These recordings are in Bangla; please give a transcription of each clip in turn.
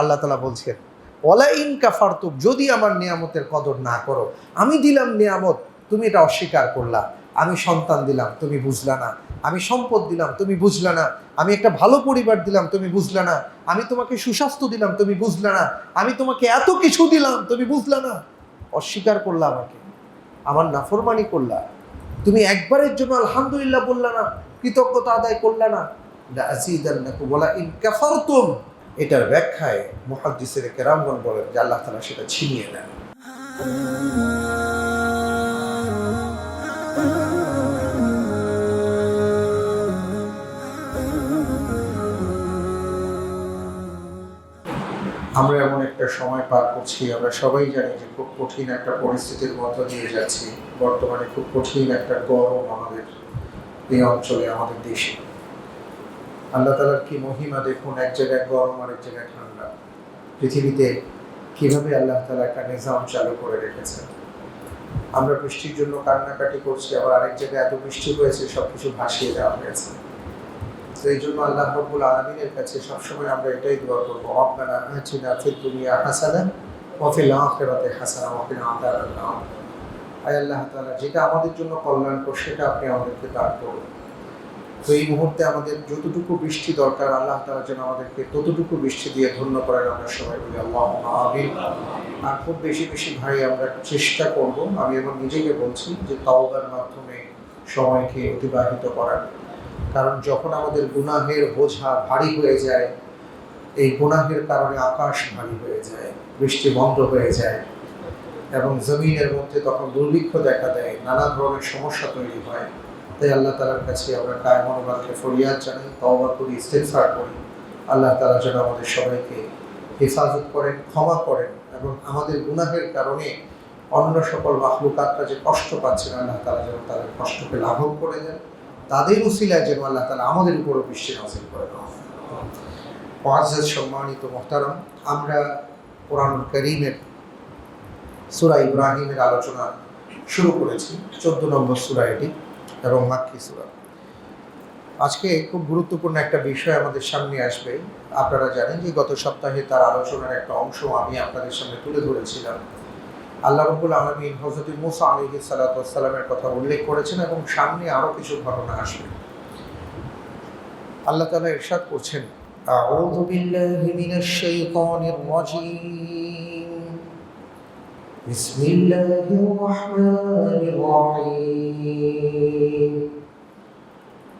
আল্লাহ তালা বলছেন ওলা ইন কাফারতুম, যদি আমার নিয়ামতের কদর না করো, আমি দিলাম নিয়ামত, তুমি এটা অস্বীকার করলা। আমি সন্তান দিলাম, তুমি বুঝলা না। আমি সম্পদ দিলাম, তুমি বুঝলা না। আমি একটা ভালো পরিবার দিলাম, তুমি বুঝলা না। আমি তোমাকে সুস্বাস্থ্য দিলাম, তুমি বুঝলা না। আমি তোমাকে এত কিছু দিলাম, তুমি বুঝলা না। অস্বীকার করলা আমাকে। আমার নাফরমানি করলা। তুমি একবারের জন্য আলহামদুলিল্লাহ বললা না, কৃতজ্ঞতা আদায় করলা না। ওয়ালা ইন কাফারতুম এটার ব্যাখ্যায় মুহাদ্দিসের কেরামগণ বলেন যে আল্লাহ তাআলা সেটা ছিনিয়ে নেন। আমরা এমন একটা সময় পার করছি, আমরা সবাই জানি যে খুব কঠিন একটা পরিস্থিতির মধ্য দিয়ে যাচ্ছি। বর্তমানে খুব কঠিন একটা গরম আমাদের এই অঞ্চলে, আমাদের দেশে। আল্লাহ তালার কি মহিমা দেখুন, এক জায়গায় গরম আর এক জায়গায় ঠান্ডা। পৃথিবীতে কীভাবে আল্লাহ তালা একটা নিজাম চালু করে রেখেছেন? আমরা বৃষ্টির জন্য কান্নাকাটি করছি, আবার আরেক জায়গায় এত বৃষ্টি হয়েছে, সবকিছু ভাসিয়ে দেওয়া হয়েছে। তো এই জন্য আল্লাহ রব্বুল আলমিনের কাছে সবসময় আমরা এটাই দোয়া করব আপনারা আছিনা ফির দুনিয়া হাসানা ওয়াফিল আখিরাতে হাসানা ওয়াফিল আযাবান নার আয় আল্লাহ তালা যেটা আমাদের জন্য কল্যাণ কল্যাণকর, সেটা আপনি আমাদেরকে দান করুন। তো এই মুহূর্তে আমাদের যতটুকু বৃষ্টি দরকার, আল্লাহ তাআলা যেন আমাদেরকে ততটুকু বৃষ্টি দিয়ে ধন্য করেন। আমরা সবাই বলি আল্লাহ আর খুব বেশি বেশি ভাই, আমরা চেষ্টা করব, আমি আমার নিজেকে বলছি যে তাওবার মাধ্যমে সময়কে অতিবাহিত করার। কারণ যখন আমাদের গুনাহের বোঝা ভারী হয়ে যায়, এই গুনাহের কারণে আকাশ ভারী হয়ে যায়, বৃষ্টি বন্ধ হয়ে যায় এবং জমিনের মধ্যে তখন দুর্ভিক্ষ দেখা দেয়, নানা ধরনের সমস্যা তৈরি হয়। তাই আল্লাহ তালার কাছে আমরা কায় মনোবাদকে ফরিয়াদ জানাই, তওবা করি ইস্তেফার করি। আল্লাহ তালা যেন আমাদের সবাইকে হেফাজত করেন, ক্ষমা করেন এবং আমাদের গুনাহের কারণে অন্য সকল মাহলুকাতরা যে কষ্ট পাচ্ছেন, আল্লাহ তালা যেন তাদের কষ্টকে লাঘব করে দেন। তাদের উসিলায় যেন আল্লাহ তালা আমাদের উপরও বৃষ্টি নাজিল করে দেওয়া সম্মানিত মোহতারাম, আমরা কোরআনুল করিমের সুরা ইব্রাহিমের আলোচনা শুরু করেছি, চোদ্দ নম্বর সুরা এটি। এবং মাক্কি সুরা আজকে খুব গুরুত্বপূর্ণ একটা বিষয় আমাদের সামনে আসবে আপনারা জানেন যে গত সপ্তাহে তার আলোচনার একটা অংশ আমি আপনাদের সামনে তুলে ধরেছিলাম আল্লাহ রবুল আলমিন হজরত মুসা আলী সালাতামের কথা উল্লেখ করেছেন এবং সামনে আরও কিছু ঘটনা আসবে আল্লাহ তালা ইরশাদ করছেন أعوذ بالله من الشيطان الرجيم بسم الله الرحمن الرحيم.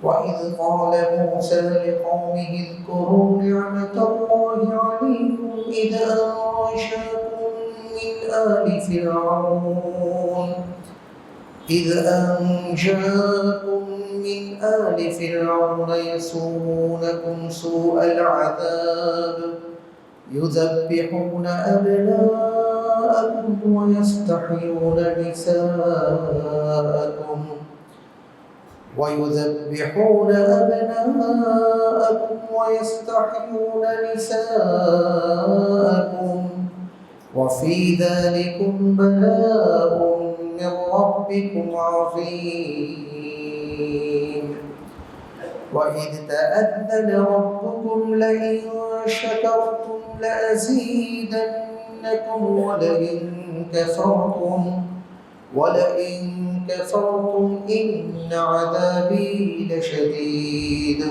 وإذ قال موسى لقومه اذكروا نعمة الله عليكم إذا أنشأكم من آل فرعون. إذ أنجاكم من آل فرعون يسومونكم سوء العذاب يذبحون أبناءكم ويستحيون نساءكم ويذبحون أبناءكم ويستحيون نساءكم وفي ذلكم بلاء من ربكم عظيم وإذ تأذن ربكم لئن شكرتم لأزيدنكم ولئن كفرتم ولئن كفرتم إن عذابي لشديد.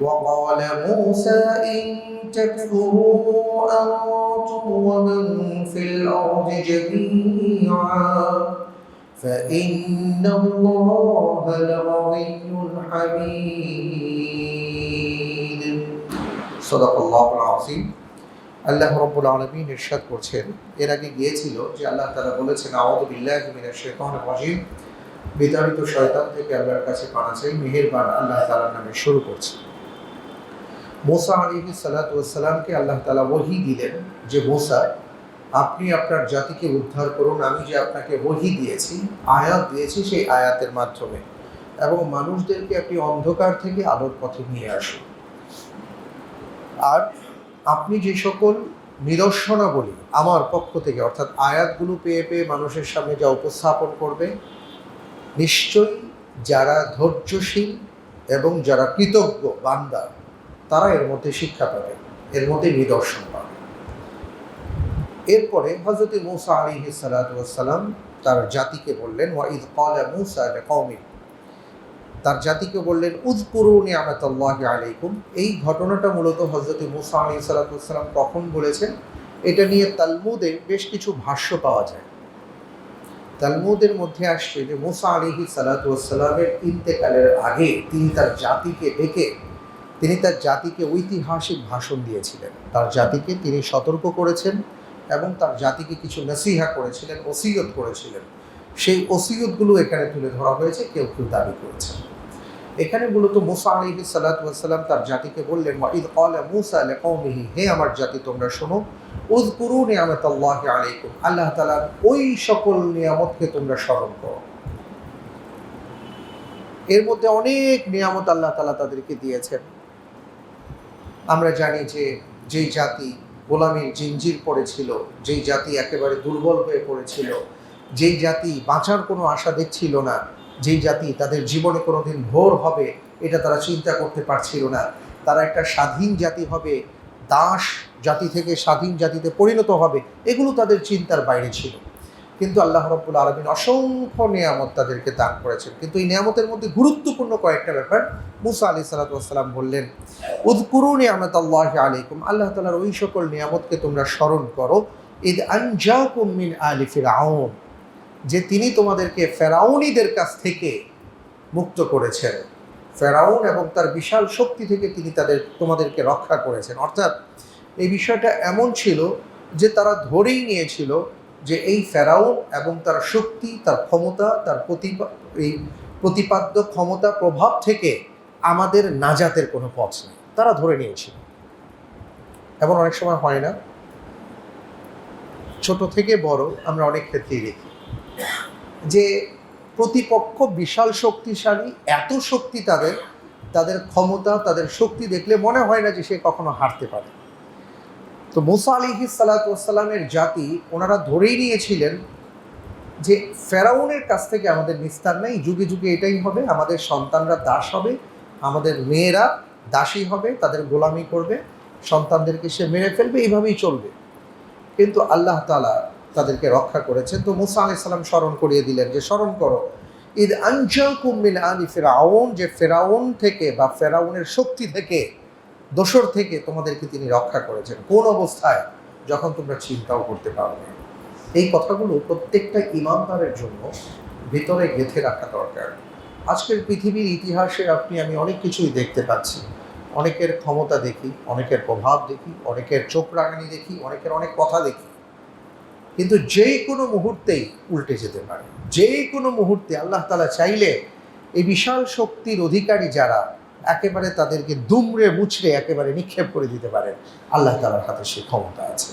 وقال موسى إن تكفروا أنتم ومن في الأرض جميعا فإن الله لغني حميد. صدق الله العظيم. আল্লাহ রব্বুল আলমিন ইরশাদ করছেন। এর আগে গিয়েছিল যে আল্লাহ তালা বলেছেন শাইতানির রাজিম। বিতাড়িত শয়তান থেকে আল্লাহর কাছে পানা চাই, মেহেরবান আল্লাহ তাআলার নামে শুরু করছে। মোসা আলী সালাতামকে আল্লাহ তালা ওহি দিলেন যে, মোসা, আপনি আপনার জাতিকে উদ্ধার করুন। আমি যে আপনাকে ওহি দিয়েছি, আয়াত দিয়েছি সেই আয়াতের মাধ্যমে। এবং মানুষদেরকে আপনি অন্ধকার থেকে আলোর পথে নিয়ে আসুন। আর আপনি যে সকল নিদর্শনাবলী আমার পক্ষ থেকে, অর্থাৎ আয়াতগুলো পেয়ে পেয়ে মানুষের সামনে যা উপস্থাপন করবে, নিশ্চয়ই যারা ধৈর্যশীল এবং যারা কৃতজ্ঞ বান্দা তারা এর মধ্যে শিক্ষা পাবে, এর মধ্যে নিদর্শন পাবে। এরপরে হজরত মুসা আলী সালাম তার জাতিকে বললেন ওয়াইদ কলা মুসা কৌমি তার জাতিকে বললেন উদকুরু নিয়ামতাল্লাহ আলাইকুম। এই ঘটনাটা মূলত হজরত মুসা আলী সালাতাম কখন বলেছেন? এটা নিয়ে তালমুদে বেশ কিছু ভাষ্য পাওয়া যায়। তালমুদের মধ্যে আসছে যে, মুসা আলিহি সালাতামের ইন্তেকালের আগে তিনি তার জাতিকে ডেকে তিনি তার জাতিকে ঐতিহাসিক ভাষণ দিয়েছিলেন। তার জাতিকে তিনি সতর্ক করেছেন এবং তার জাতিকে কিছু নসিহা করেছিলেন, ওসিয়ত করেছিলেন। সেই ওসিয়তগুলো এখানে তুলে ধরা হয়েছে, কেউ কেউ দাবি করেছেন। এখানে মূলত মুসা আলিহি সাল্লাতাম তার জাতিকে বললেন ওয়াইদ কলা মুসা আলে কৌমিহি হে আমার জাতি, তোমরা শোনো উজকুরু নিয়ামত আল্লাহ আলাইকুম আল্লাহ তালার ওই সকল নিয়ামতকে তোমরা স্মরণ করো। এর মধ্যে অনেক নিয়ামত আল্লাহ তালা তাদেরকে দিয়েছেন। আমরা জানি যে যেই জাতি গোলামীর জিঞ্জির পড়েছিল, যেই জাতি একেবারে দুর্বল হয়ে পড়েছিল, যেই জাতি বাঁচার কোনো আশা দেখছিল না যেই জাতি তাদের জীবনে কোনোদিন ভোর হবে, এটা তারা চিন্তা করতে পারছিল না। তারা একটা স্বাধীন জাতি হবে, দাস জাতি থেকে স্বাধীন জাতিতে পরিণত হবে, এগুলো তাদের চিন্তার বাইরে ছিল। কিন্তু আল্লাহ রব্বুল আলমিন অসংখ্য নিয়ামত তাদেরকে দান করেছেন। কিন্তু এই নিয়ামতের মধ্যে গুরুত্বপূর্ণ কয়েকটা ব্যাপার। মুসা আলি সালাতাম বললেন, উদকুরু নিয়ামত আল্লাহ আলাইকুম। আল্লাহ তালার ওই সকল নিয়ামতকে তোমরা স্মরণ করো। ঈদ আনজাকুম মিন আলি ফিরাউন যে তিনি তোমাদেরকে ফেরাউনিদের কাছ থেকে মুক্ত করেছেন। ফেরাউন এবং তার বিশাল শক্তি থেকে তিনি তাদের, তোমাদেরকে রক্ষা করেছেন। অর্থাৎ এই বিষয়টা এমন ছিল যে তারা ধরেই নিয়েছিল যে এই ফেরাউন এবং তার শক্তি, তার ক্ষমতা, তার প্রতিপা, এই প্রতিপাদ্য ক্ষমতা প্রভাব থেকে আমাদের নাজাতের কোনো পথ নেই। তারা ধরে নিয়েছিল। এমন অনেক সময় হয় না? ছোট থেকে বড় আমরা অনেক ক্ষেত্রেই দেখি। যে প্রতিপক্ষ বিশাল শক্তিশালী, এত শক্তি তাদের তাদের ক্ষমতা, তাদের শক্তি দেখলে মনে হয় না যে সে কখনো হারতে পারে। তো মুসা আলিহি সালাতামের জাতি ওনারা ধরেই নিয়েছিলেন যে ফেরাউনের কাছ থেকে আমাদের নিস্তার নেই, যুগে যুগে এটাই হবে, আমাদের সন্তানরা দাস হবে, আমাদের মেয়েরা দাসী হবে, তাদের গোলামি করবে, সন্তানদেরকে সে মেরে ফেলবে, এইভাবেই চলবে। কিন্তু আল্লাহ তালা তাদেরকে রক্ষা করেছেন তো মুসা আলি সাল্লাম স্মরণ করিয়ে দিলেন যে, স্মরণ করো ঈদ আঞ্জা কুমিন আলি ফেরাউন, যে ফেরাউন থেকে বা ফেরাউনের শক্তি থেকে, দোসর থেকে তোমাদেরকে তিনি রক্ষা করেছেন। কোন অবস্থায়? যখন তোমরা চিন্তাও করতে পারবে এই কথাগুলো প্রত্যেকটা ইমানদারের জন্য ভিতরে গেঁথে রাখা দরকার। আজকের পৃথিবীর ইতিহাসে আপনি, আমি অনেক কিছুই দেখতে পাচ্ছি। অনেকের ক্ষমতা দেখি, অনেকের প্রভাব দেখি, অনেকের চোখ রাগানি দেখি, অনেকের অনেক কথা দেখি। কিন্তু যে কোনো মুহূর্তেই উল্টে যেতে পারে। যে কোনো মুহূর্তে আল্লাহ তালা চাইলে এই বিশাল শক্তির অধিকারী যারা একেবারে তাদেরকে দুমড়ে মুচড়ে একেবারে নিক্ষেপ করে দিতে পারেন আল্লাহ তালার হাতে সে ক্ষমতা আছে।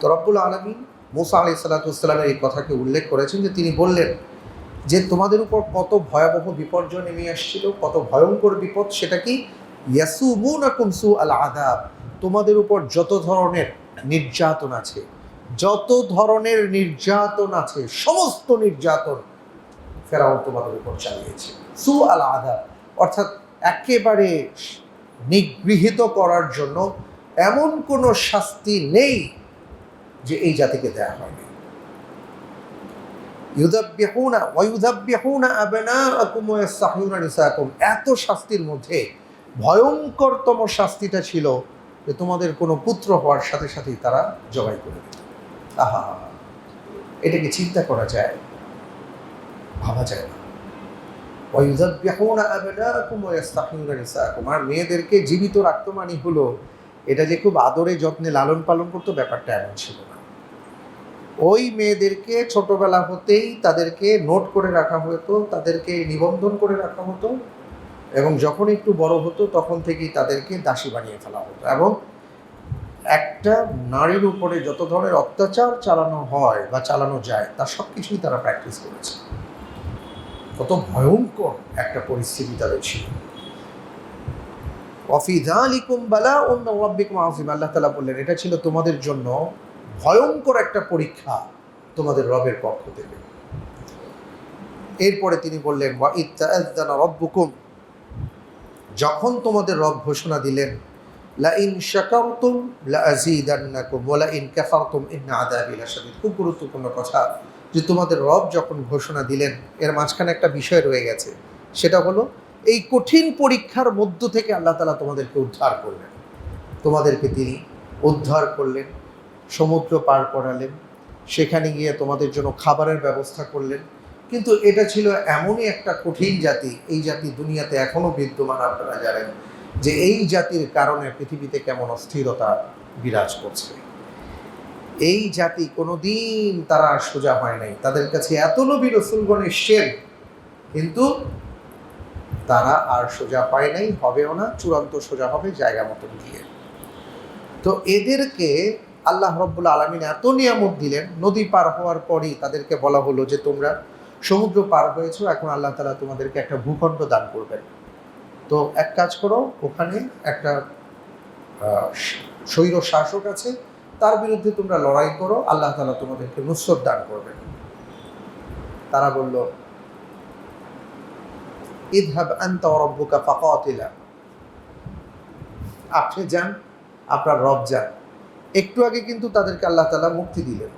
তো রব্বুল আলমী মুসা আলি সাল্লাতামের এই কথাকে উল্লেখ করেছেন যে তিনি বললেন যে তোমাদের উপর কত ভয়াবহ বিপর্যয় নেমে আসছিল, কত ভয়ঙ্কর বিপদ, সেটা কি? ইয়াসুমুন কুমসু আল আদাব তোমাদের উপর যত ধরনের নির্যাতন আছে যত ধরনের নির্যাতন আছে, সমস্ত নির্যাতন ফেরাউন তোমাদের উপর চালিয়েছে। সু আল আধা অর্থাৎ একেবারে নিগৃহীত করার জন্য এমন কোনো শাস্তি নেই যে এই জাতিকে দেয়া হয়নি। ইউদাব্বিহুনা ওয়ায়ুদাব্বিহুনা আবনাআকুম ওয়া ইয়াস্তাহয়ুনা নিসাআকুম। এত শাস্তির মধ্যে ভয়ঙ্করতম শাস্তিটা ছিল যে তোমাদের কোনো পুত্র হওয়ার সাথে সাথেই তারা জবাই করে দিত। আহা, এটাকে চিন্তা করা যায়, ভাবা যায় না। আর মেয়েদেরকে জীবিত রাখতো মানে হলো, এটা যে খুব আদরে যত্নে লালন পালন করতো, ব্যাপারটা এমন ছিল না। ওই মেয়েদেরকে ছোটবেলা হতেই তাদেরকে নোট করে রাখা হতো, তাদেরকে নিবন্ধন করে রাখা হতো, এবং যখন একটু বড় হতো, তখন থেকেই তাদেরকে দাসী বানিয়ে ফেলা হতো। এবং একটা নারীর উপরে যত ধরনের অত্যাচার চালানো হয় বা চালানো যায়, তার সব কিছুই তারা প্র্যাকটিস করেছে। কত ভয়ঙ্কর একটা পরিস্থিতি তাদের ছিল। অফিদালিকুম বালা অন্য রব্বিকুম আজিম আল্লাহ তালা বললেন, এটা ছিল তোমাদের জন্য ভয়ঙ্কর একটা পরীক্ষা তোমাদের রবের পক্ষ থেকে। এরপরে তিনি বললেন, ওয়া ইত্তাআযানা রব্বুকুম। যখন তোমাদের রব ঘোষণা দিলেন লাইন শাকারতুম লাআযীদান্নাকুম ওয়া লাইন কাফারতুম ইন্না আযাবি লাশাদীদ। খুব গুরুত্বপূর্ণ কথা যে তোমাদের রব যখন ঘোষণা দিলেন, এর মাঝখানে একটা বিষয় রয়ে গেছে। সেটা হলো, এই কঠিন পরীক্ষার মধ্য থেকে আল্লাহ তালা তোমাদেরকে উদ্ধার করলেন। তোমাদেরকে তিনি উদ্ধার করলেন, সমুদ্র পার করালেন, সেখানে গিয়ে তোমাদের জন্য খাবারের ব্যবস্থা করলেন। কিন্তু এটা ছিল এমনই একটা কঠিন জাতি, এই জাতি দুনিয়াতে এখনও বিদ্যমান, আপনারা জানেন। যে এই জাতির কারণে পৃথিবীতে কেমন অস্থিরতা বিরাজ করছে। এই জাতি কোনোদিন তারা সোজা হয় নাই। তাদের কাছে এত নবী রসুলগণ এসছেন কিন্তু তারা আর সোজা পায় নাই, হবেও না, চূড়ান্ত সোজা হবে জায়গা মতন গিয়ে। তো এদেরকে আল্লাহ রব্বুল আলমিন এত নিয়ামত দিলেন, নদী পার হওয়ার পরই তাদেরকে বলা হলো যে তোমরা সমুদ্র পার হয়েছো, এখন আল্লাহ তালা তোমাদেরকে একটা ভূখণ্ড দান করবেন। তো এক কাজ করো, ওখানে একটা স্বৈর শাসক আছে, তার বিরুদ্ধে তোমরা লড়াই করো, আল্লাহ তালা তোমাদেরকে নুসরত দান করবেন। তারা বলল, ইদহাব আনতা রাব্বুকা ফাকাতিলা। আপনি যান, আপনার রব যান। একটু আগে কিন্তু তাদেরকে আল্লাহ তালা মুক্তি দিলেন।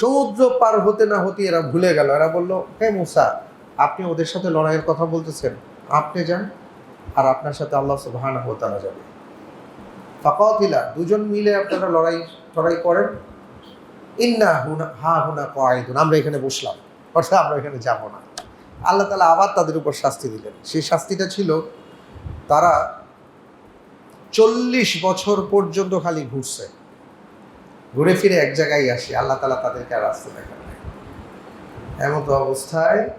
সমুদ্র পার হতে না হতে এরা ভুলে গেল। এরা বলল, হে মুসা, আপনি ওদের সাথে লড়াইয়ের কথা বলতেছেন? আপনি যান আর আপনার সাথে আল্লাহ সুবহানাহু ওয়া তাআলা যাবে। ফাকাতিলা, দুজন মিলে আপনারা লড়াই লড়াই করেন। ইন্না হুনা, হা হুনা কয়েদুন আমরা এখানে বসলাম। অর্থাৎ আমরা এখানে যাব না। আল্লাহ তালা আবার তাদের উপর শাস্তি দিলেন। সেই শাস্তিটা ছিল তারা চল্লিশ বছর পর্যন্ত খালি ঘুরছে। ঘুরে ফিরে এক জায়গায় আসে। আল্লাহ তালা তাদেরকে আর রাস্তা দেখান এমন তো অবস্থায়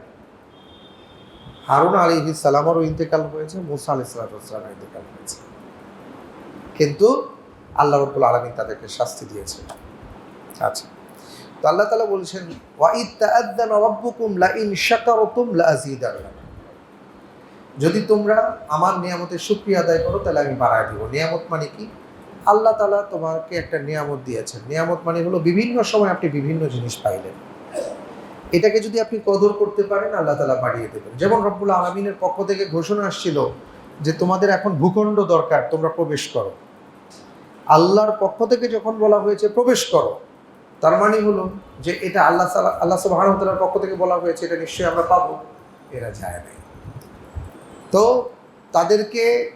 হারুন আলী সালামারও ইন্তেকাল হয়েছে, মুসা আলি সালামের ইন্তেকাল হয়েছে। কিন্তু আল্লাহ রব্বুল আলমী তাদেরকে শাস্তি দিয়েছে আচ্ছা তো আল্লাহ তালা বলছেন যদি তোমরা আমার নিয়ামতের শুকরিয়া আদায় করো, তাহলে আমি বাড়ায় দিব। নিয়ামত মানে কি? আল্লাহ তালা তোমাকে একটা নিয়ামত দিয়েছেন। নিয়ামত মানে হলো বিভিন্ন সময় আপনি বিভিন্ন জিনিস পাইলেন। এটাকে যদি আপনি কদর করতে পারেন আল্লাহ তালা বাড়িয়ে দেবেন। যেমন রব্বুল আলমিনের পক্ষ থেকে ঘোষণা আসছিল যে তোমাদের এখন ভূখণ্ড দরকার তোমরা প্রবেশ করো। আল্লাহর পক্ষ থেকে যখন বলা হয়েছে প্রবেশ করো তার মানে হলো যে এটা আল্লাহ আল্লাহ সুবাহর পক্ষ থেকে বলা হয়েছে এটা নিশ্চয়ই আমরা পাবো এরা যায় নাই। তো তাদেরকে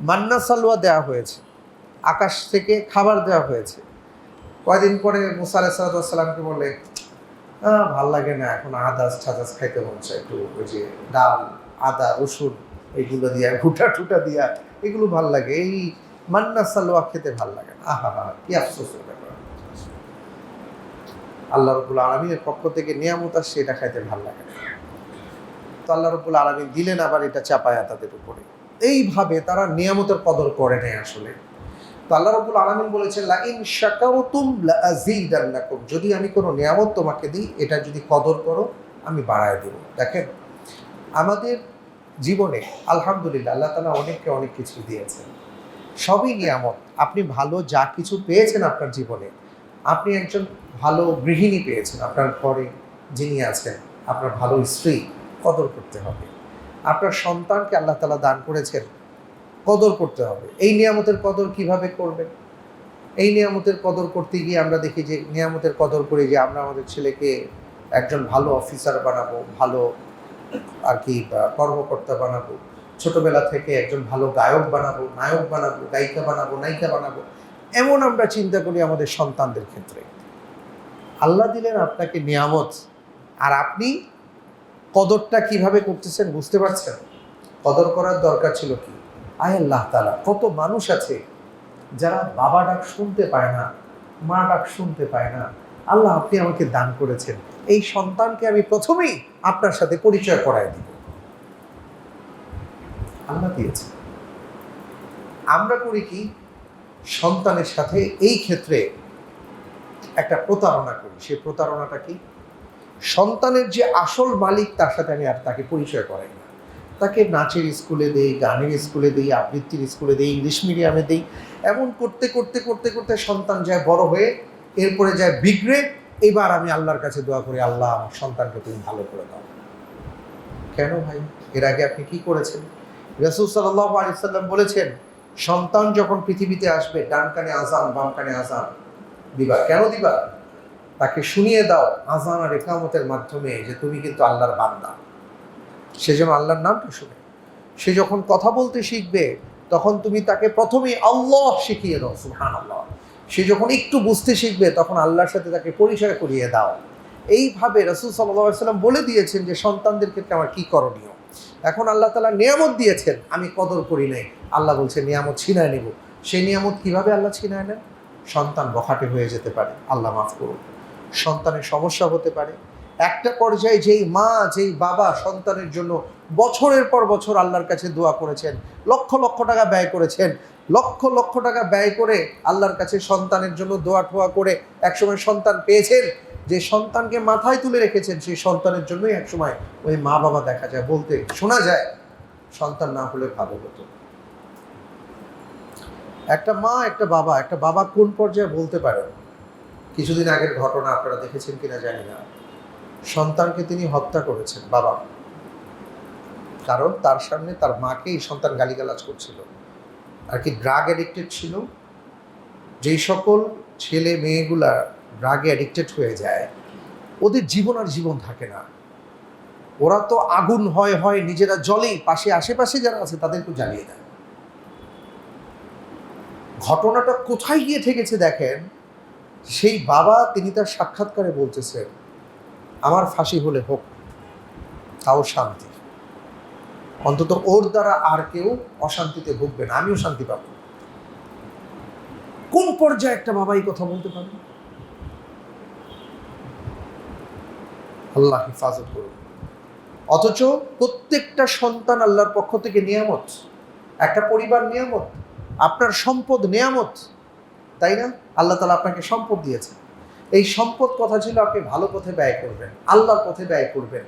মান্না সালোয়া দেওয়া হয়েছে আকাশ থেকে খাবার দেওয়া হয়েছে। কয়দিন পরে মুসা আলাইসালামকে বলে আহ, ভালো লাগে না। এখন আদাস ঠাদাস খাইতে মন চায় একটু, ওই যে ডাল, আদা, রসুন, এগুলো দিয়া ঘুটা টুটা দিয়া, এগুলো ভালো লাগে। এই মান্না সালোয়া খেতে ভালো লাগে না। আহা, হা কি ব্যাপার। আল্লাহ রবুল আলমীর পক্ষ থেকে নিয়ামত আসছে, এটা খাইতে ভালো লাগে না। তো আল্লাহ রবুল আলমী দিলেন আবার এটা চাপায়া তাদের উপরে। এইভাবে তারা নিয়ামতের কদর করে নেয় আসলে। তো আল্লাহ রবুল আলমিন বলেছেন লা ইন শাকারতুম লা আযীদান্নাকুম যদি আমি কোনো নিয়ামত তোমাকে দিই, এটা যদি কদর করো, আমি বাড়ায় দেব। দেখেন, আমাদের জীবনে আলহামদুলিল্লাহ আল্লাহ তালা অনেককে অনেক কিছু দিয়েছেন। সবই নিয়ামত। আপনি ভালো যা কিছু পেয়েছেন আপনার জীবনে, আপনি একজন ভালো গৃহিণী পেয়েছেন, আপনার ঘরে যিনি আছেন, আপনার ভালো স্ত্রী, কদর করতে হবে। আপনার সন্তানকে আল্লাহ তালা দান করেছেন কদর করতে হবে। এই নিয়ামতের কদর কীভাবে করবেন? এই নিয়ামতের কদর করতে গিয়ে আমরা দেখি যে, নিয়ামতের কদর করে যে আমরা আমাদের ছেলেকে একজন ভালো অফিসার বানাবো, ভালো আর কি কর্মকর্তা বানাবো, ছোটবেলা থেকে একজন ভালো গায়ক বানাবো, নায়ক বানাবো, গায়িকা বানাবো, নায়িকা বানাবো, এমন আমরা চিন্তা করি আমাদের সন্তানদের ক্ষেত্রে। আল্লাহ দিলেন আপনাকে নিয়ামত, আর আপনি কদরটা কীভাবে করতেছেন বুঝতে পারছেন? কদর করার দরকার ছিল কি? আয় আল্লাহ তালা কত মানুষ আছে যারা বাবা ডাক শুনতে পায় না, মা ডাক শুনতে পায় না। আল্লাহ, আপনি আমাকে দান করেছেন। এই সন্তানকে আমি প্রথমেই আপনার সাথে পরিচয় করায় দিব। আল্লাহ দিয়েছে। আমরা করি কি, সন্তানের সাথে এই ক্ষেত্রে একটা প্রতারণা করি। সেই প্রতারণাটা কি? সন্তানের যে আসল মালিক, তার সাথে আমি আর তাকে পরিচয় করাই তাকে নাচের স্কুলে দেই, গানের স্কুলে দেই, আবৃত্তির স্কুলে দেই, ইংলিশ মিডিয়ামে দেই। এমন করতে করতে করতে করতে সন্তান যায় বড় হয়ে, এরপরে যায় বিগড়ে। এবার আমি আল্লাহর কাছে দোয়া করি, আল্লাহ আমার সন্তানকে তুমি ভালো করে দাও। কেন ভাই? এর আগে আপনি কি করেছেন? রসুল সাল্লাহ আলি সাল্লাম বলেছেন, সন্তান যখন পৃথিবীতে আসবে, ডান কানে আজান বাম কানে আজান দিবা? কেন দিবা? তাকে শুনিয়ে দাও আজান আর একামতের মাধ্যমে যে তুমি কিন্তু আল্লাহর বান্দা। সে যেন আল্লাহর নামটা শুনে। সে যখন কথা বলতে শিখবে, তখন তুমি তাকে প্রথমেই আল্লাহ শিখিয়ে দাও সুহান আল্লাহ সে যখন একটু বুঝতে শিখবে, তখন আল্লাহর সাথে তাকে পরিচয় করিয়ে দাও। এইভাবে রসুল সাল্লাম বলে দিয়েছেন যে, সন্তানদের ক্ষেত্রে আমার কী করণীয়? এখন আল্লাহ তালা নিয়ামত দিয়েছেন, আমি কদর করি নাই। আল্লাহ বলছে, নিয়ামত ছিনায় নেব। সেই নিয়ামত কীভাবে আল্লাহ ছিনায় নেন? সন্তান বখাটে হয়ে যেতে পারে, আল্লাহ মাফ করুন সন্তানের সমস্যা হতে পারে একটা পর্যায়ে যেই মা, যেই বাবা সন্তানের জন্য বছরের পর বছর আল্লাহর কাছে দোয়া করেছেন, লক্ষ লক্ষ টাকা ব্যয় করেছেন, লক্ষ লক্ষ টাকা ব্যয় করে আল্লাহর কাছে সন্তানের জন্য দোয়া ঠোয়া করে একসময় সন্তান পেয়েছেন, যে সন্তানকে মাথায় তুলে রেখেছেন, সেই সন্তানের জন্যই একসময় ওই মা বাবা দেখা যায়, বলতে শোনা যায়, সন্তান না হলে ভালো হতো। একটা মা, একটা বাবা একটা বাবা কোন পর্যায়ে বলতে পারেন? কিছুদিন আগের ঘটনা আপনারা দেখেছেন কিনা জানি না। সন্তানকে তিনি হত্যা করেছেন, বাবা। কারণ তার সামনে তার মাকে এই সন্তান গালিগালাজ করছিল। আর কি ড্রাগ অ্যাডিক্টেড ছিল। যেই সকল ছেলে মেয়েগুলা ড্রাগে অ্যাডিক্টেড হয়ে যায়, ওদের জীবন আর জীবন থাকে না। ওরা তো আগুন হয় হয়, নিজেরা জলেই পাশে, আশেপাশে যারা আছে তাদেরকে জ্বালিয়ে দেয়। ঘটনাটা কোথায় গিয়ে ঠেকেছে দেখেন, সেই বাবা তিনি তার সাক্ষাৎকারে বলতেছেন আমার ফাঁসি হলে হোক, তাও শান্তি। অন্তত ওর দ্বারা আর কেউ অশান্তিতে ভুগবে না, আমিও শান্তি পাবো। কোন পর্যায়ে একটা বাবা এই কথা বলতে পারে? আল্লাহ হিফাজত করুন। অথচ প্রত্যেকটা সন্তান আল্লাহর পক্ষ থেকে নিয়ামত, একটা পরিবার নিয়ামত, আপনার সম্পদ নিয়ামত, তাই না? আল্লাহ তালা আপনাকে সম্পদ দিয়েছে এই সম্পদ কথা ছিল, আপনি ভালো পথে ব্যয় করবেন, আল্লাহর পথে ব্যয় করবেন।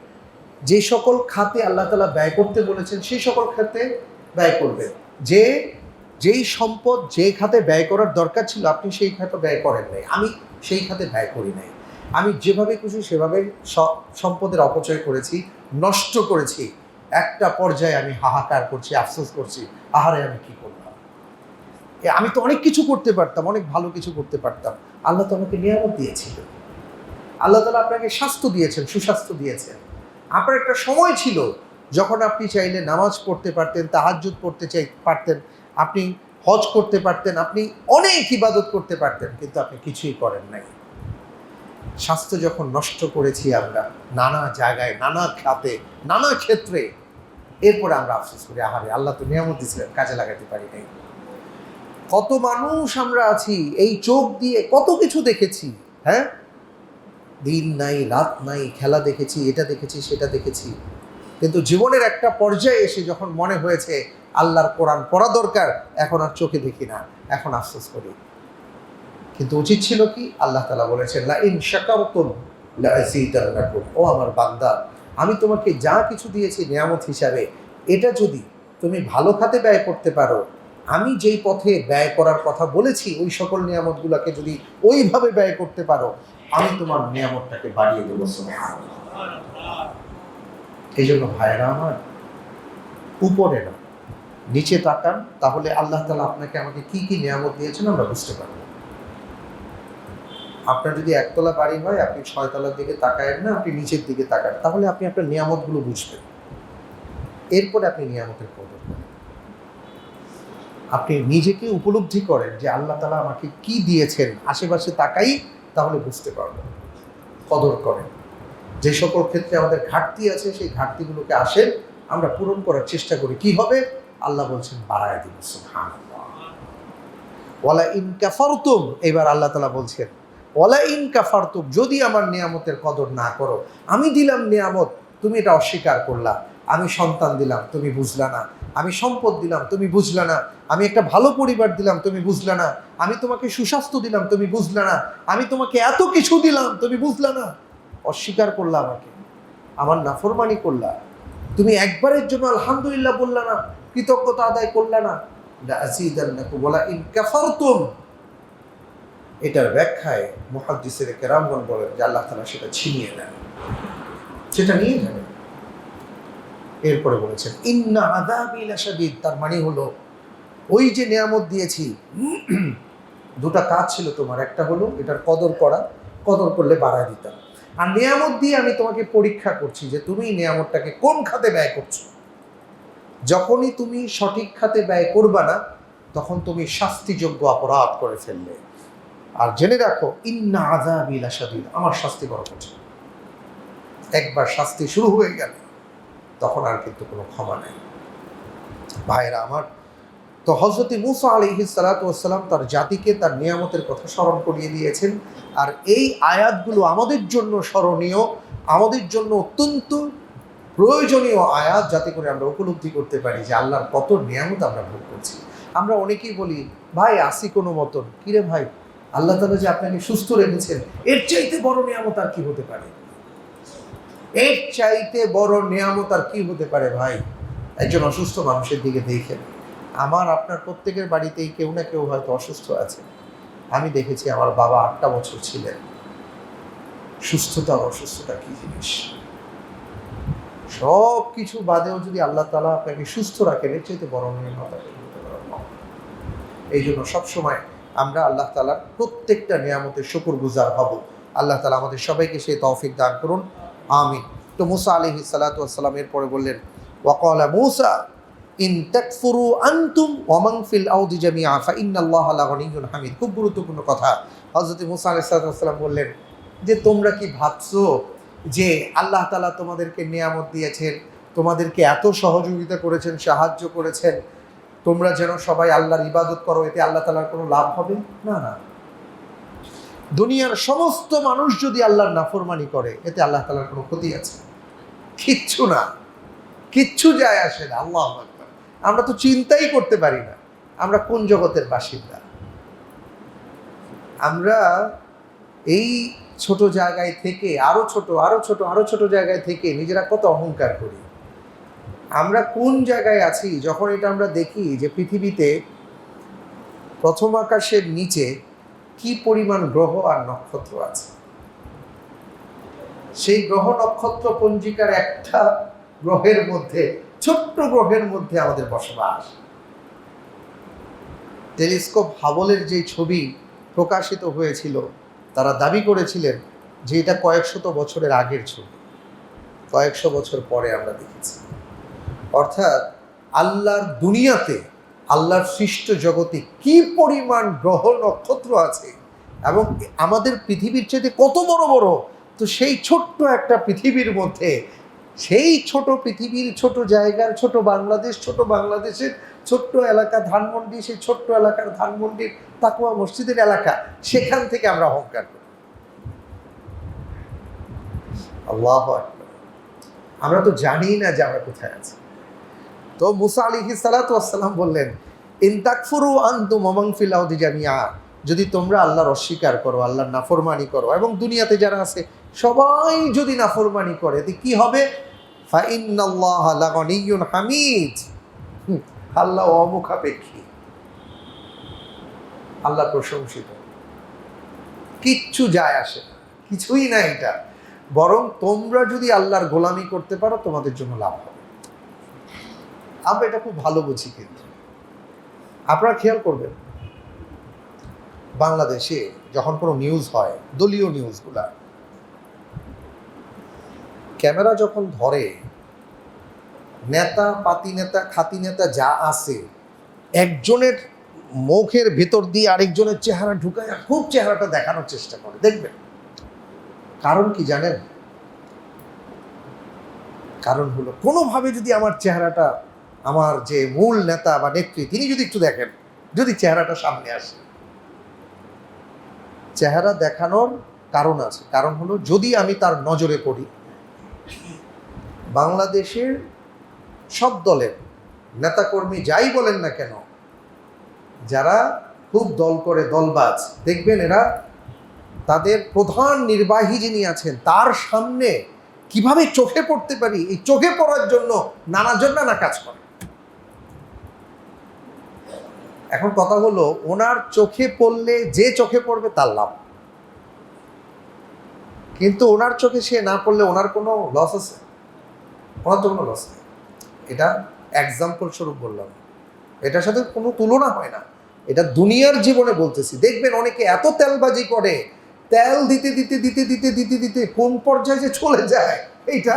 যে সকল খাতে আল্লাহ তালা ব্যয় করতে বলেছেন, সেই সকল খাতে ব্যয় করবেন। যে, যেই সম্পদ যে খাতে ব্যয় করার দরকার ছিল, আপনি সেই খাতে ব্যয় করেন নাই। আমি সেই খাতে ব্যয় করি নাই। আমি যেভাবে খুশি সেভাবে সম্পদের অপচয় করেছি, নষ্ট করেছি। একটা পর্যায়ে আমি হাহাকার করছি, আফসোস করছি, আহারে আমি কি করলাম? আমি তো অনেক কিছু করতে পারতাম, অনেক ভালো কিছু করতে পারতাম। আল্লাহ তো আমাকে নিয়ামত দিয়েছিল। আল্লাহ তালা আপনাকে স্বাস্থ্য দিয়েছেন, সুস্বাস্থ্য দিয়েছেন। আপনার একটা সময় ছিল যখন আপনি চাইলে নামাজ পড়তে পারতেন, তাহাজ্জুদ পড়তে চাই, পারতেন, আপনি হজ করতে পারতেন, আপনি অনেক ইবাদত করতে পারতেন, কিন্তু আপনি কিছুই করেন নাই। স্বাস্থ্য যখন নষ্ট করেছি আমরা, নানা জায়গায়, নানা খাতে, নানা ক্ষেত্রে, এরপরে আমরা আফসোস করি, আহারে, আল্লাহ তো নিয়ামত দিয়েছিলেন, কাজে লাগাতে পারি নাই। কত মানুষ আমরা আছি, এই চোখ দিয়ে কত কিছু দেখেছি হ্যাঁ? দিন নাই, রাত নাই, খেলা দেখেছি, এটা দেখেছি, সেটা দেখেছি। কিন্তু জীবনের একটা পর্যায়ে এসে যখন মনে হয়েছে, আল্লাহর কোরআন পড়া দরকার, এখন আর চোখে দেখি না, এখন আফসোস করি। কিন্তু উচিত ছিল কি? আল্লাহ তালা বলেছেন লা ইন শাকারতুম ও আমার বান্দা, আমি তোমাকে যা কিছু দিয়েছি নিয়ামত হিসাবে, এটা যদি তুমি ভালো খাতে ব্যয় করতে পারো আমি যেই পথে ব্যয় করার কথা বলেছি, ওই সকল নিয়ামতগুলোকে যদি ওইভাবে ব্যয় করতে পারো, আমি তোমার নিয়ামতটাকে বাড়িয়ে দেবো। এই জন্য ভাইরা আমার, উপরে না, নিচে তাকান, তাহলে আল্লাহ তালা আপনাকে আমাকে কি কি নিয়ামত দিয়েছেন আমরা বুঝতে পারব। আপনার যদি একতলা বাড়ি হয়, আপনি ছয়তলার দিকে তাকায়েন না, আপনি নিচের দিকে তাকান, তাহলে আপনি আপনার নিয়ামতগুলো বুঝবেন। এরপরে আপনি নিয়ামতের কদর আপনি নিজেকে উপলব্ধি করেন যে আল্লাহ তালা আমাকে কি দিয়েছেন, আশেপাশে তাকাই, তাহলে বুঝতে পারবেন কদর করেন। যে সকল ক্ষেত্রে আমাদের ঘাটতি আছে, সেই ঘাটতিগুলোকে আসেন আমরা পূরণ করার চেষ্টা করি। কি হবে? আল্লাহ বলছেন, বাড়ায় দিব, সুবহানাল্লাহ। ওয়ালা ইন কাফারতুম, এবার আল্লাহ তালা বলছেন ওয়ালা ইন কাফারতুম, যদি আমার নিয়ামতের কদর না করো, আমি দিলাম নিয়ামত, তুমি এটা অস্বীকার করলা, আমি সন্তান দিলাম, তুমি বুঝলা না। আমি সম্পদ দিলাম, তুমি বুঝলে না। আমি একটা ভালো পরিবার দিলাম, তুমি বুঝলে না। আমি তোমাকে সুস্বাস্থ্য দিলাম, তুমি বুঝলে না। আমি তোমাকে এত কিছু দিলাম, তুমি বুঝলে না। অস্বীকার করলা আমাকে। আমার নাফরমানি করলা। তুমি একবারের জন্য আলহামদুলিল্লাহ বললা না, কৃতজ্ঞতা আদায় করলা না। লাআযীদান্নাকুম ওয়ালা ইন কাফারতুম। এটার ব্যাখ্যায় মুহাদ্দিসের কেরামগণ বলেন যে আল্লাহ তাআলা সেটা ছিনিয়ে নেন। সেটা নিয়ে যাবেন এরপরে বলেছেন, ইন্না আযাবি লাশাদীদ তার মানে হলো, ওই যে নিয়ামত দিয়েছি, দুটা কাজ ছিল তোমার, একটা হলো এটার কদর করা, কদর করলে বাড়ায় দিতাম। আর নিয়ামত দিয়ে আমি তোমাকে পরীক্ষা করছি যে তুমি নিয়ামতটাকে কোন খাতে ব্যয় করছ। যখনই তুমি সঠিক খাতে ব্যয় করবা না, তখন তুমি শাস্তিযোগ্য অপরাধ করে ফেললে। আর জেনে রাখো, ইন্না আজাবিল আসাদিল আমার শাস্তি বড় কঠিন। একবার শাস্তি শুরু হয়ে গেল। তখন আর কিন্তু কোনো ক্ষমা নেই। ভাইরা আমার, তো হজরত মুসা আলী সালাতাম তার জাতিকে তার নিয়ামতের কথা স্মরণ করিয়ে দিয়েছেন। আর এই আয়াতগুলো আমাদের জন্য স্মরণীয়, আমাদের জন্য অত্যন্ত প্রয়োজনীয় আয়াত যাতে করে আমরা উপলব্ধি করতে পারি যে আল্লাহর কত নিয়ামত আমরা ভোগ করছি। আমরা অনেকেই বলি, ভাই, আসি কোনো মতন। কিরে ভাই, আল্লাহ তালা যে আপনাকে সুস্থ রেখেছেন, এর চাইতে বড় নিয়ামত আর কি হতে পারে? এর চাইতে বড় নিয়ামত আর কি হতে পারে ভাই? একজন অসুস্থ মানুষের দিকে দেখেন। আমার আপনার প্রত্যেকের বাড়িতেই কেউ না কেউ হয়তো অসুস্থ আছে। আমি দেখেছি আমার বাবা আটটা বছর ছিলেন। সুস্থতা অসুস্থতা কি জিনিস? সব কিছু বাদেও যদি আল্লাহ তালা আপনাকে সুস্থ রাখেন, এর চাইতে বড় নিয়ামত আর কি হতে পারে? না। এই জন্য সবসময় আমরা আল্লাহ তালার প্রত্যেকটা নিয়ামতের শুকুর গুজার হব। আল্লাহ তালা আমাদের সবাইকে সেই তৌফিক দান করুন। আমিন। তো মুসা আলহি সালাতাম এরপরে বললেন, ওয়াকলা মুসা, ইন তাকফুরু আনতুম ওয়ামান ফিল আউদি জামিআ, ফা ইন্নাল্লাহা লাগানিয়্যুন হামিদ। খুব গুরুত্বপূর্ণ কথা। হযরত মুসা আলাইহিস সালাম বললেন, যে তোমরা কি ভাবছ যে আল্লাহ তাআলা তোমাদেরকে নিয়ামত দিয়েছেন, তোমাদেরকে এত সহযোগিতা করেছেন, সাহায্য করেছেন, তোমরা যেন সবাই আল্লাহর ইবাদত করো, এতে আল্লাহ তালার কোনো লাভ হবে? না না। দুনিয়ার সমস্ত মানুষ যদি আল্লাহর নাফরমানি করে, এতে আল্লাহ তাআলার কোনো ক্ষতি আছে? কিচ্ছু না। কিচ্ছু যায় আসে না, আল্লাহ আমরা তো চিন্তাই করতে পারি না, আমরা কোন জগতের বাসিন্দা? আমরা এই ছোট জায়গায় থেকে, আরও ছোট আরও ছোট আরও ছোট জায়গায় থেকে নিজেরা কত অহংকার করি। আমরা কোন জায়গায় আছি, যখন এটা আমরা দেখি যে পৃথিবীতে প্রথম আকাশের নিচে কি পরিমাণ গ্রহ আর নক্ষত্র আছে? সেই গ্রহ নক্ষত্র পঞ্জিকার একটা গ্রহের মধ্যে, ছোট্ট গ্রহের মধ্যে আমাদের বসবাস। টেলিস্কোপ হাবলের যে ছবি প্রকাশিত হয়েছিল, তারা দাবি করেছিলেন যে এটা কয়েকশত বছরের আগের ছবি। কয়েকশো বছর পরে আমরা দেখেছি। অর্থাৎ আল্লাহর দুনিয়াতে আল্লাহর সৃষ্ট জগতে কি পরিমাণ গ্রহ নক্ষত্র আছে এবং আমাদের পৃথিবীর চেয়ে কত বড় বড়? তো সেই ছোট্ট একটা পৃথিবীর মধ্যে, সেই ছোট পৃথিবীর ছোট জায়গার, ছোট বাংলাদেশ, ছোট বাংলাদেশের ছোট্ট এলাকা ধানমন্ডি, সেই ছোট্ট এলাকার ধানমন্ডির তাকুয়া মসজিদের এলাকা, সেখান থেকে আমরা অহংকার করি। আল্লাহ। আমরা তো জানি না যে আমরা কোথায় আছি। তো মুসা আলী সালাতাম বললেন ইনতাকফুরু আন্তু মমং ফিলাউদি জামিয়া যদি তোমরা আল্লাহর অস্বীকার করো আল্লাহর নাফরমানি করো এবং দুনিয়াতে যারা আছে সবাই যদি নাফরমানি করে তো কি হবে? হামিদ হুম, আল্লাহ অমুখাপেক্ষী আল্লাহ প্রশংসিত। কিচ্ছু যায় আসে না কিছুই না এটা। বরং তোমরা যদি আল্লাহর গোলামি করতে পারো তোমাদের জন্য লাভ হবে। আমরা এটা খুব ভালো বুঝি কিন্তু। আপনারা খেয়াল করবেন, বাংলাদেশে যখন কোনো নিউজ হয়, দলীয় নিউজগুলা ক্যামেরা যখন ধরে, নেতা, পাতি নেতা, খাতি নেতা যা আছে, একজনের মুখের ভেতর দিয়ে আরেকজনের চেহারা ঢুকায় খুব চেহারাটা দেখানোর চেষ্টা করে, দেখবেন। কারণ কি জানেন? কারণ হলো কোনোভাবে যদি আমার চেহারাটা আমার যে মূল নেতা বা নেত্রী, তিনি যদি একটু দেখেন, যদি চেহারাটা সামনে আসে। চেহারা দেখানোর কারণ আছে। কারণ হলো, যদি আমি তার নজরে পড়ি, বাংলাদেশের সব দলের নেতাকর্মী যাই বলেন না কেন, যারা খুব দল করে দলবাজ, দেখবেন এরা তাদের প্রধান নির্বাহী যিনি আছেন, তার সামনে কীভাবে চোখে পড়তে পারি, এই চোখে পড়ার জন্য নানা কাজ করে। এখন কথা হলো, ওনার চোখে পড়লে যে চোখে পড়বে তার লাভ। কিন্তু ওনার চোখে সে না পড়লে ওনার কোনো লস আছে? ওনার তো কোনো লস নেই। এটা এক্সাম্পল স্বরূপ বললাম। এটার সাথে কোনো তুলনা হয় না। এটা দুনিয়ার জীবনে বলতেছি। দেখবেন অনেকে এত তেলবাজি করে, তেল দিতে দিতে দিতে দিতে দিতে দিতে কোন পর্যায়ে যে চলে যায়, এইটা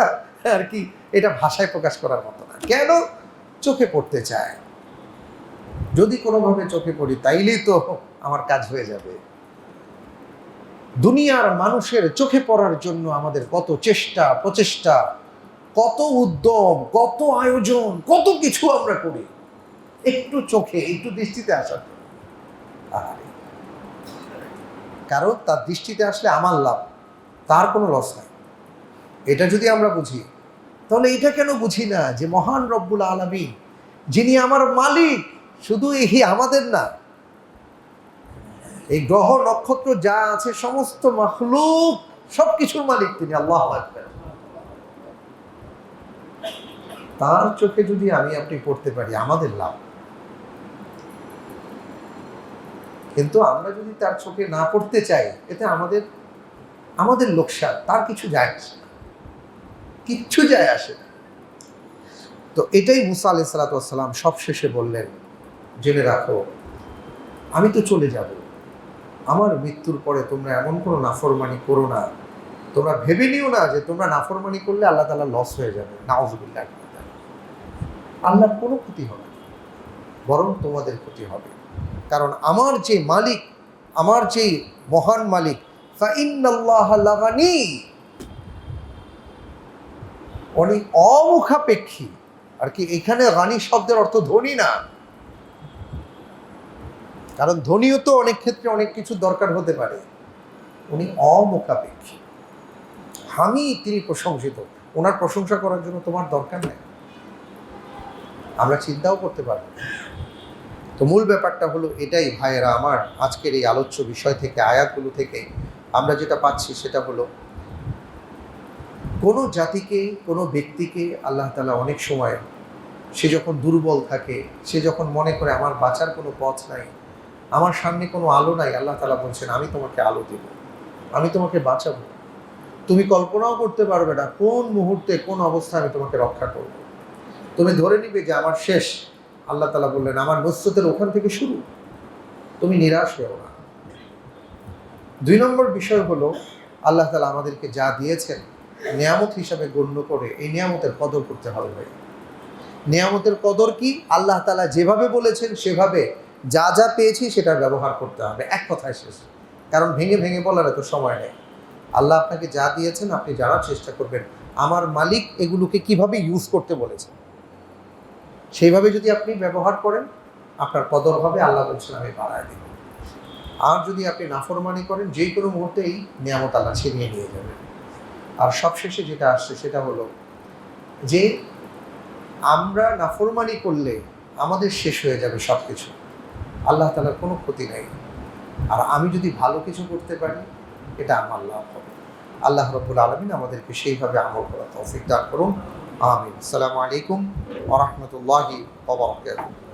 আর কি, এটা ভাষায় প্রকাশ করার মতো না। কেন? চোখে পড়তে চায়। যদি কোনোভাবে চোখে পড়ি, তাইলেই তো আমার কাজ হয়ে যাবে। দুনিয়ার মানুষের চোখে পড়ার জন্য আমাদের কত চেষ্টা, প্রচেষ্টা, কত উদ্যম কত আয়োজন, কত কিছু আমরা করি। একটু চোখে, একটু দৃষ্টিতে আসার। কারণ তার দৃষ্টিতে আসলে আমার লাভ, তার কোনো লস নাই। এটা যদি আমরা বুঝি, তাহলে এটা কেন বুঝি না যে মহান রব্বুল আলমী যিনি আমার মালিক শুধু এই আমাদের না, এই গ্রহ, নক্ষত্র যা আছে, সমস্ত মখলুক সব কিছুর মালিক তিনি, আল্লাহ তার চোখে যদি আমি আপনি পড়তে পারি, আমাদের লাভ। কিন্তু আমরা যদি তার চোখে না পড়তে চাই, এতে আমাদের আমাদের লোকসান, তার কিছু যায় আসে কিচ্ছু যায় আসে তো এটাই মুসা আলাই সালাতাম সব শেষে বললেন জেনে রাখো। আমি তো চলে যাব। আমার মৃত্যুর পরে তোমরা এমন কোনো নাফরমানি করো না। তোমরা ভেবে নিও না যে তোমরা নাফরমানি করলে আল্লাহ তালা লস হয়ে যাবে। নাওজবিল্লাহ আল্লাহর কোনো ক্ষতি হবে না, বরং তোমাদের ক্ষতি হবে। কারণ আমার যে মালিক, আমার যে মহান মালিক, ফাইন্নাল্লাহ লাগানি। উনি অমুখাপেক্ষী। আর কি এখানে রানী শব্দের অর্থ ধনী না। কারণ ধনীও তো অনেক ক্ষেত্রে অনেক কিছু দরকার হতে পারে। উনি অমুখাপেক্ষী। আমি তিনি প্রশংসিত। ওনার প্রশংসা করার জন্য তোমার দরকার নেই। আমরা চিন্তাও করতে পারব। তো মূল ব্যাপারটা হলো এটাই, ভাইয়েরা, আমার আজকের এই আলোচ্য বিষয় থেকে, আয়াতগুলো থেকে আমরা যেটা পাচ্ছি সেটা হলো, কোনো জাতিকে, কোনো ব্যক্তিকে আল্লাহ তালা অনেক সময় সে যখন দুর্বল থাকে, সে যখন মনে করে, আমার বাঁচার কোনো পথ নাই আমার সামনে কোনো আলো নাই, আল্লাহ তালা বলছেন, আমি তোমাকে আলো দেব, আমি তোমাকে বাঁচাবো। তুমি কল্পনাও করতে পারবে না কোন মুহূর্তে, কোন অবস্থায় আমি তোমাকে রক্ষা করব। তুমি ধরে নিবে যে আমার শেষ। আল্লাহ তালা বললেন, আমার নস্যতের ওখান থেকে শুরু। তুমি নিরাশ হও না। দুই নম্বর বিষয় হলো, আল্লাহ তালা আমাদেরকে যা দিয়েছেন, নিয়ামত হিসাবে গণ্য করে এই নিয়ামতের কদর করতে হবে ভাই। নিয়ামতের কদর কি? আল্লাহ তালা যেভাবে বলেছেন, সেভাবে যা যা পেয়েছি সেটার ব্যবহার করতে হবে। এক কথায় শেষ। কারণ ভেঙে ভেঙে বলার এত সময় নেই। আল্লাহ আপনাকে যা দিয়েছেন আপনি জানার চেষ্টা করবেন। আমার মালিক এগুলোকে কীভাবে ইউজ করতে বলেছেন সেইভাবে যদি আপনি ব্যবহার করেন, আপনার কদর হবে, আল্লাহ বলছেন, আমি বাড়ায় দেব। আর যদি আপনি নাফরমানি করেন, যে কোনো মুহূর্তে এই নিয়ামত আল্লাহ ছিনিয়ে নিয়ে যাবেন আর সবশেষে যেটা আসছে সেটা হলো যে আমরা নাফরমানি করলে আমাদের শেষ হয়ে যাবে সব কিছু আল্লাহ তালার কোনো ক্ষতি নেই। আর আমি যদি ভালো কিছু করতে পারি, এটা আমার লাভ হবে। আল্লাহ রব্বুল আলমিন আমাদেরকে সেইভাবে আমল করা তৌফিক দান করুন। আমিন। আসসালামু আলাইকুম ওবরাকাতুহু